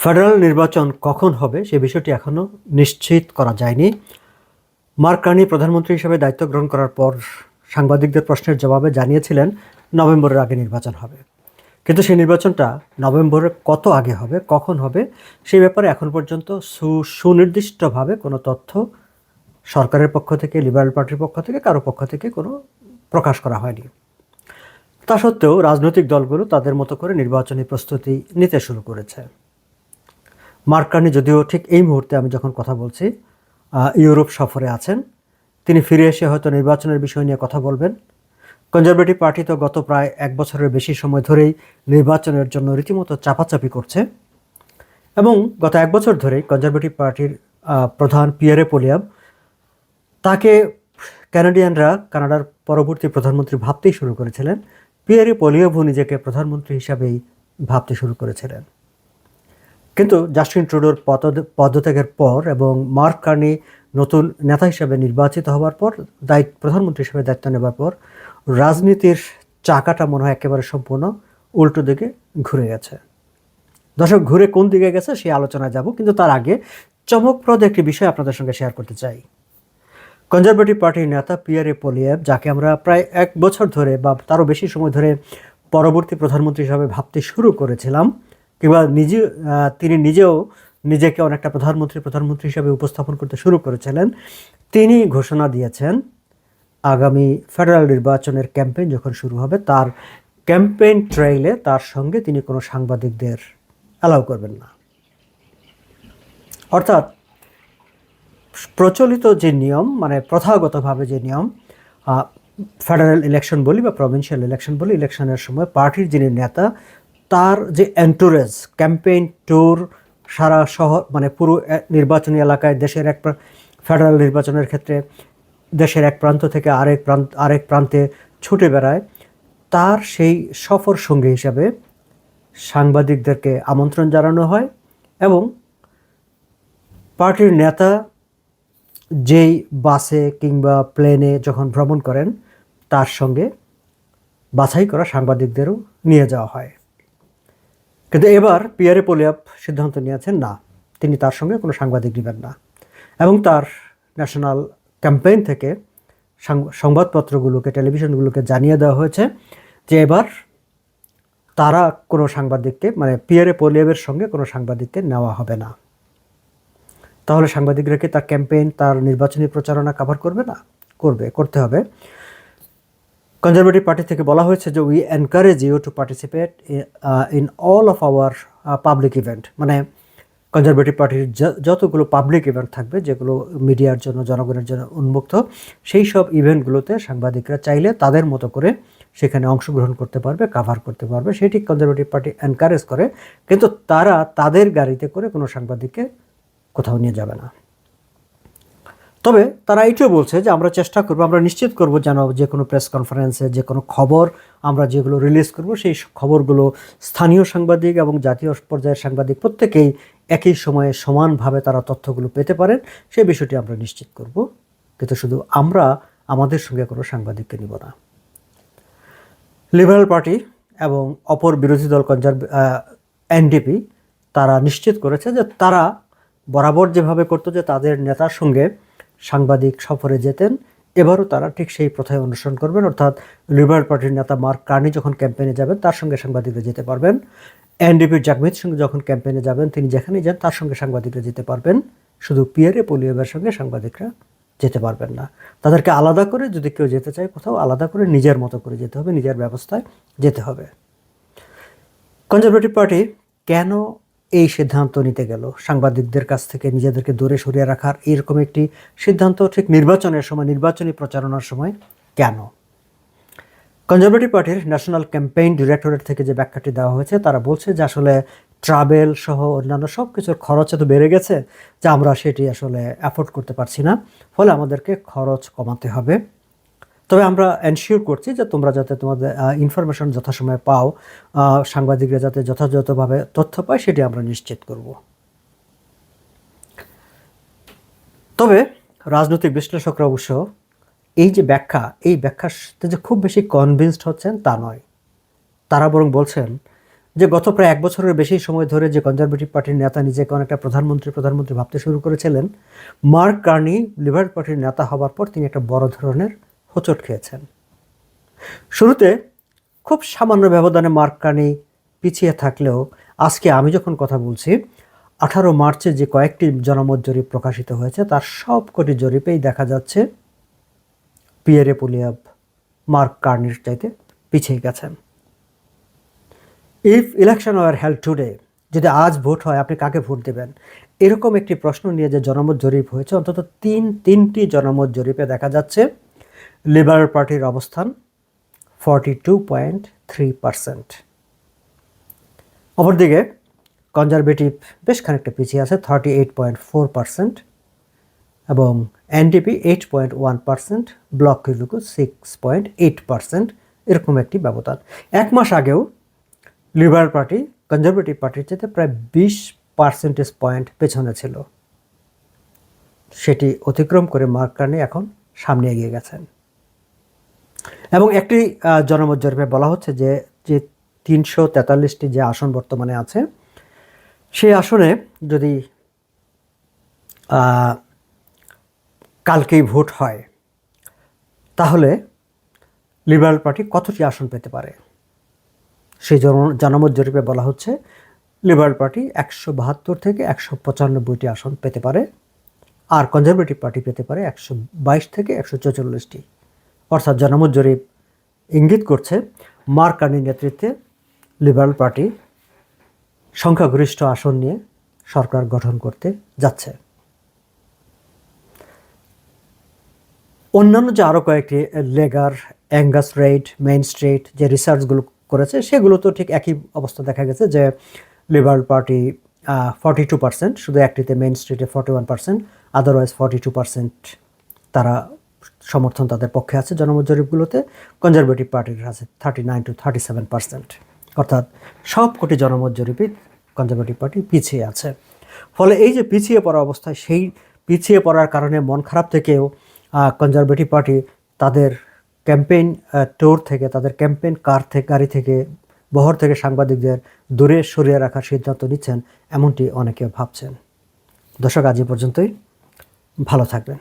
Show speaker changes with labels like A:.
A: Federal নির্বাচন কখন হবে সে বিষয়টি এখনও নিশ্চিত করা যায়নি। মার্ক কার্নি প্রধানমন্ত্রী হিসেবে দায়িত্ব গ্রহণ করার পর সাংবাদিকদের প্রশ্নের জবাবে জানিয়েছিলেন, নভেম্বরের আগে নির্বাচন হবে। কিন্তু সেই নির্বাচনটা নভেম্বরের কত আগে হবে, কখন হবে সেই ব্যাপারে এখন পর্যন্ত সু সুনির্দিষ্টভাবে কোনো তথ্য সরকারের পক্ষ থেকে, লিবারেল পার্টির পক্ষ থেকে, কারও পক্ষ থেকে কোনো প্রকাশ করা হয়নি। তা সত্ত্বেও রাজনৈতিক দলগুলো তাদের মতো করে নির্বাচনী প্রস্তুতি নিতে শুরু করেছে। মার্ক কার্নি যদিও ঠিক এই মুহূর্তে আমি যখন কথা বলছি ইউরোপ সফরে আছেন, তিনি ফিরে এসে হয়তো নির্বাচনের বিষয় নিয়ে কথা বলবেন। কনজারভেটিভ পার্টি তো গত প্রায় এক বছরের বেশি সময় ধরেই নির্বাচনের জন্য রীতিমতো চাপাচাপি করছে। এবং গত এক বছর ধরেই কনজারভেটিভ পার্টির প্রধান পিয়ারে পোলিয়াম, তাকে ক্যানাডিয়ানরা কানাডার পরবর্তী প্রধানমন্ত্রী ভাবতেই শুরু করেছিলেন। পিয়ারে পোলিয়াভু নিজেকে প্রধানমন্ত্রী হিসাবেই ভাবতে শুরু করেছিলেন। কিন্তু জাস্টিন ট্রুডোর পদ- পদত্যাগের পর এবং মার্ক কার্নি নতুন নেতা হিসেবে নির্বাচিত হওয়ার পর, দায়িত্ব প্রধানমন্ত্রী হিসেবে দায়িত্ব নেবার পর, রাজনীতির চাকাটা মনে হয় একেবারে সম্পূর্ণ উল্টো দিকে ঘুরে গেছে। দর্শক, ঘুরে কোন দিকে গেছে সেই আলোচনায় যাব, কিন্তু তার আগে চমকপ্রদ একটি বিষয় আপনাদের সঙ্গে শেয়ার করতে চাই। কনজারভেটিভ পার্টির নেতা পিয়ারে পোলিয়েভ যাকে আমরা প্রায় এক বছর ধরে বা তারও বেশি সময় ধরে পরবর্তী প্রধানমন্ত্রী হিসাবে ভাবতে শুরু করেছিলাম কিংবা নিজে তিনি নিজেও নিজেকে অনেকটা প্রধানমন্ত্রী প্রধানমন্ত্রী হিসাবে উপস্থাপন করতে শুরু করেছিলেন। তিনি ঘোষণা দিয়েছেন, আগামী ফেডারেল নির্বাচনের ক্যাম্পেইন যখন শুরু হবে, তার ক্যাম্পেইন ট্রেইলে তার সঙ্গে তিনি কোনো সাংবাদিকদের অ্যালাউ করবেন না। অর্থাৎ প্রচলিত যে নিয়ম মানে প্রথাগতভাবে যে নিয়ম ফেডারেল ইলেকশন বলি বা প্রভিন্সিয়াল ইলেকশন বলি, ইলেকশনের সময় পার্টির যিনি নেতা তার যে এন্টুরেজ ক্যাম্পেইন ট্যুর সারা শহর মানে পুরো নির্বাচনী এলাকায় দেশের এক ফেডারেল নির্বাচনের ক্ষেত্রে দেশের এক প্রান্ত থেকে আরেক প্রান্ত, আরেক প্রান্তে ছুটে বেড়ায়, তার সেই সফর সঙ্গী হিসাবে সাংবাদিকদেরকে আমন্ত্রণ জানানো হয় এবং পার্টির নেতা যেই বাসে কিংবা প্লেনে যখন ভ্রমণ করেন, তার সঙ্গে বাছাই করা সাংবাদিকদেরও নিয়ে যাওয়া হয়। কিন্তু এবার পিয়ারে পোলিয়াপ সিদ্ধান্ত নিয়েছেন না। তিনি তার সঙ্গে কোনো সাংবাদিক নেবেন না। এবং তার ন্যাশনাল ক্যাম্পেইন থেকে সংবাদপত্রগুলোকে, টেলিভিশনগুলোকে জানিয়ে দেওয়া হয়েছে যে এবার তারা কোনো সাংবাদিককে মানে পিয়ারে পোলিয়াবের সঙ্গে কোনো সাংবাদিককে নেওয়া হবে না। তাহলে সাংবাদিকরা কি তার ক্যাম্পেইন, তার নির্বাচনী প্রচারণা কভার করবে না? করবে, করতে হবে। কনজারভেটিভ পার্টি থেকে বলা হয়েছে যে we encourage you to participate in all of our public event মানে কনজারভেটিভ পার্টির যতগুলো পাবলিক ইভেন্ট থাকবে, যেগুলো মিডিয়ার জন্য, জনগণের জন্য উন্মুক্ত, সেই সব ইভেন্টগুলোতে সাংবাদিকরা চাইলে তাদের মতো করে সেখানে অংশগ্রহণ করতে পারবে কাভার করতে পারবে। সেটি কনজারভেটিভ পার্টি এনকারেজ করে, কিন্তু তারা তাদের গাড়িতে করে কোনো সাংবাদিককে কোথাও নিয়ে যাবে না। তবে তারা এটিও বলছে যে আমরা চেষ্টা করব, আমরা নিশ্চিত করব যেন যে কোনো প্রেস কনফারেন্সে যে কোনো খবর আমরা যেগুলো রিলিজ করব, সেই খবরগুলো স্থানীয় সাংবাদিক এবং জাতীয় পর্যায়ের সাংবাদিক প্রত্যেকেই একই সময়ে সমানভাবে তারা তথ্যগুলো পেতে পারেন। সেই বিষয়টি আমরা নিশ্চিত করব। কিন্তু শুধু আমরা, আমাদের সঙ্গে কোনো সাংবাদিককে নিব না। লিবারেল পার্টি এবং অপর বিরোধী দল কনজার্ভ এনডিপি তারা নিশ্চিত করেছে যে তারা বরাবর যেভাবে করতো যে তাদের নেতার সঙ্গে সাংবাদিক সফরে যেতেন, এবারও তারা ঠিক সেই প্রথায় অনুসরণ করবেন। অর্থাৎ লিবারেল পার্টির নেতা মার্ক কার্নি যখন ক্যাম্পেইনে যাবেন, তার সঙ্গে সাংবাদিকরা যেতে পারবেন। এনডিপির জাকমিত সঙ্গে যখন ক্যাম্পেইনে যাবেন, তিনি যেখানেই যান, তার সঙ্গে সাংবাদিকরা যেতে পারবেন। শুধু পিয়ারে পোলিওবের সঙ্গে সাংবাদিকরা যেতে পারবেন না। তাদেরকে আলাদা করে যদি কেউ যেতে চায় কোথাও, আলাদা করে নিজের মতো করে যেতে হবে, নিজের ব্যবস্থায় যেতে হবে। কনজারভেটিভ পার্টি কেন এই সিদ্ধান্ত নিতে গেল। সাংবাদিকদের কাছ থেকে নিজেদেরকে দূরে সরিয়ে রাখার এরকম একটি সিদ্ধান্ত ঠিক নির্বাচনের সময়, নির্বাচনী প্রচারণার সময় কেন? কনজারভেটিভ পার্টির ন্যাশনাল ক্যাম্পেইন ডিরেক্টরেট থেকে যে ব্যাখ্যাটি দেওয়া হয়েছে, তারা বলছে যে আসলে ট্রাভেল সহ অন্যান্য সব কিছুর খরচ এত বেড়ে গেছে যে আমরা সেটি আসলে অ্যাফোর্ড করতে পারছি না। ফলে আমাদেরকে খরচ কমাতে হবে। তবে আমরা এনশিওর করছি যে তোমরা যাতে তোমাদের ইনফরমেশন যথাসময়ে পাও সাংবাদিকরা যাতে যথাযথভাবে তথ্য পায়, সেটি আমরা নিশ্চিত করব। তবে রাজনৈতিক বিশ্লেষকরা অবশ্য এই যে ব্যাখ্যা, এই ব্যাখ্যাতে যে খুব বেশি কনভিন্সড হচ্ছেন তা নয়। তারা বরং বলছেন যে গত প্রায় এক বছরের বেশি সময় ধরে যে কনজারভেটিভ পার্টির নেতা নিজেকে অনেকটা প্রধানমন্ত্রী প্রধানমন্ত্রী ভাবতে শুরু করেছিলেন, মার্ক কার্নি লিবারেল পার্টির নেতা হবার পর তিনি একটা বড় ধরনের হোঁচট খেয়েছেন। শুরুতে খুব সামান্য ব্যবধানে মার্ক কার্নি পিছিয়ে থাকলেও আজকে আমি যখন কথা বলছি, আঠারো মার্চে যে কয়েকটি জনমত জরিপ প্রকাশিত হয়েছে, তার সবকটি জরিপেই দেখা যাচ্ছে পিয়ারে পুলিয়াব মার্ক কার্নির চাইতে পিছিয়ে গেছেন। If election were held today, যদি আজ ভোট হয়, আপনি কাকে ভোট দেবেন? এরকম একটি প্রশ্ন নিয়ে যে জনমত জরিপ হয়েছে, অন্তত তিন, তিনটি জনমত জরিপে দেখা যাচ্ছে লিবারেল পার্টির অবস্থান forty two point three percent অপরদিকে কনজারভেটিভ বেশ খানিকটা পিছিয়ে আছে thirty eight point four percent এবং NDP eight point one percent bloc কিলুকু six point eight percent এরকম একটি ব্যবধান। এক মাস আগেও লিবারেল পার্টি কনজারভেটিভ পার্টির চেয়ে প্রায় বিশ পার্সেন্টেজ পয়েন্ট পেছনে ছিল। সেটি অতিক্রম করে মার্ক কার্নি এখন সামনে এগিয়ে গেছেন। এবং একটি জনমত জরিপে বলা হচ্ছে যে যে তিনশো তেতাল্লিশটি যে আসন বর্তমানে আছে, সেই আসনে যদি কালকেই ভোট হয়, তাহলে লিবারেল পার্টি কতটি আসন পেতে পারে? সেই জন- জনমত জরিপে বলা হচ্ছে লিবারেল পার্টি একশো বাহাত্তর থেকে একশো পঁচানব্বইটি আসন পেতে পারে, আর কনজারভেটিভ পার্টি পেতে পারে একশো বাইশ থেকে একশো চৌচল্লিশটি। অর্থাৎ জনমত জরিপ ইঙ্গিত করছে মার্ক কার্নির নেতৃত্বে লিবারাল পার্টি সংখ্যাগরিষ্ঠ আসন নিয়ে সরকার গঠন করতে যাচ্ছে। অন্যান্য যে আরও কয়েকটি Leger, Angus Reid Main Street যে রিসার্চগুলো করেছে, সেগুলো তো ঠিক একই অবস্থা দেখা গেছে যে liberal party forty two percent শুধু একটিতে মেইন স্ট্রিটে forty one percent otherwise forty two percent তারা সমর্থন তাদের পক্ষে আছে জনমত জরিপগুলোতে। কনজারভেটিভ পার্টির আছে thirty nine two thirty seven percent অর্থাৎ সব কোটি জনমত জরিপে কনজারভেটিভ পার্টি পিছিয়ে আছে। ফলে এই যে পিছিয়ে পড়া অবস্থায়, সেই পিছিয়ে পড়ার কারণে মন খারাপ থেকেও কনজারভেটিভ পার্টি তাদের ক্যাম্পেইন টোর থেকে, তাদের ক্যাম্পেইন কার থেকে গাড়ি থেকে, বহর থেকে সাংবাদিকদের দূরে সরিয়ে রাখার সিদ্ধান্ত নিচ্ছেন, এমনটি অনেকে ভাবছেন। দর্শক, আজ পর্যন্তই। ভালো থাকবেন।